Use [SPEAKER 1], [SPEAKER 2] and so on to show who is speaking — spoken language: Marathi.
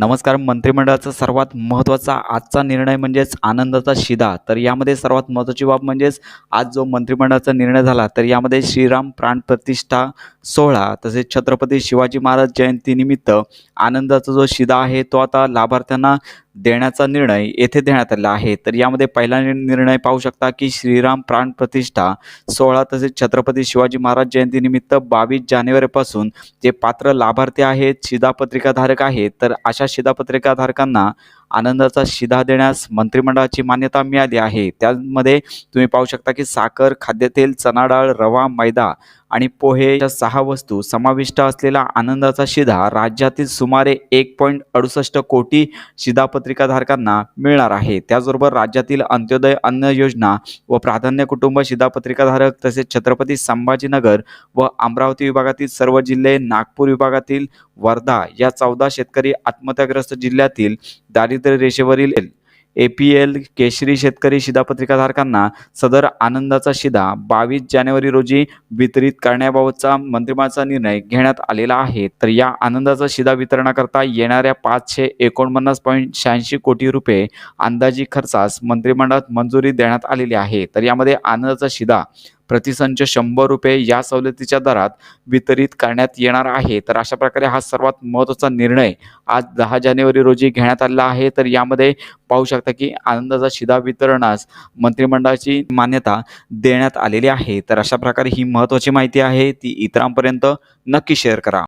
[SPEAKER 1] नमस्कार मंत्रिमंडळाचा सर्वात महत्त्वाचा आजचा निर्णय म्हणजेच आनंदाचा शिदा. तर यामध्ये सर्वात महत्त्वाची बाब म्हणजेच आज जो मंत्रिमंडळाचा निर्णय झाला तर यामध्ये श्रीराम प्राण प्रतिष्ठा सोहळा तसेच छत्रपती शिवाजी महाराज जयंतीनिमित्त आनंदाचा जो शिदा आहे तो आता लाभार्थ्यांना देण्याचा निर्णय येथे देण्यात आलेला आहे. तर यामध्ये पहिला निर्णय पाहू शकता की श्रीराम प्राण प्रतिष्ठा सोहळा तसेच छत्रपती शिवाजी महाराज जयंतीनिमित्त बावीस जानेवारीपासून जे पात्र लाभार्थी आहेत शिधापत्रिकाधारक आहेत तर अशा शिधापत्रिकाधारकांना आनंदाचा शिधा देण्यास मंत्रिमंडळाची मान्यता मिळाली आहे. त्यामध्ये तुम्ही पाहू शकता की साखर खाद्यतेल चणाडाळ रवा मैदा आणि पोहे या सहा वस्तू समाविष्ट असलेला आनंदाचा शिधा राज्यातील सुमारे एक पॉईंट अडुसष्ट कोटी शिधापत्रिकाधारकांना मिळणार आहे. त्याचबरोबर राज्यातील अंत्योदय अन्न योजना व प्राधान्य कुटुंब शिधापत्रिकाधारक तसेच छत्रपती संभाजीनगर व अमरावती विभागातील सर्व जिल्हे नागपूर विभागातील वर्धा या चौदा शेतकरी आत्महत्याग्रस्त जिल्ह्यातील दारिद्र्य रेषेवरील ए पी एल केशरी शेतकरी शिधापत्रिकाधारकांना सदर आनंदाचा शिधा बावीस जानेवारी रोजी वितरित करण्याबाबतचा मंत्रिमंडळाचा निर्णय घेण्यात आलेला आहे. तर या आनंदाचा शिधा वितरणाकरता येणाऱ्या पाचशे एकोणपन्नास पॉईंट शहाऐंशी कोटी रुपये अंदाजी खर्चास मंत्रिमंडळात मंजुरी देण्यात आलेली आहे. तर यामध्ये आनंदाचा शिधा प्रतिसंच शंभर रुपये या सवलतीच्या दरात वितरित करण्यात येणार आहे. तर अशा प्रकारे हा सर्वात महत्त्वाचा निर्णय आज दहा जानेवारी रोजी घेण्यात आलेला आहे. तर यामध्ये पाहू शकता की आनंदाचा शिधा वितरणास मंत्रिमंडळाची मान्यता देण्यात आलेली आहे. तर अशा प्रकारे ही महत्त्वाची माहिती आहे. ती इतरांपर्यंत नक्की शेअर करा.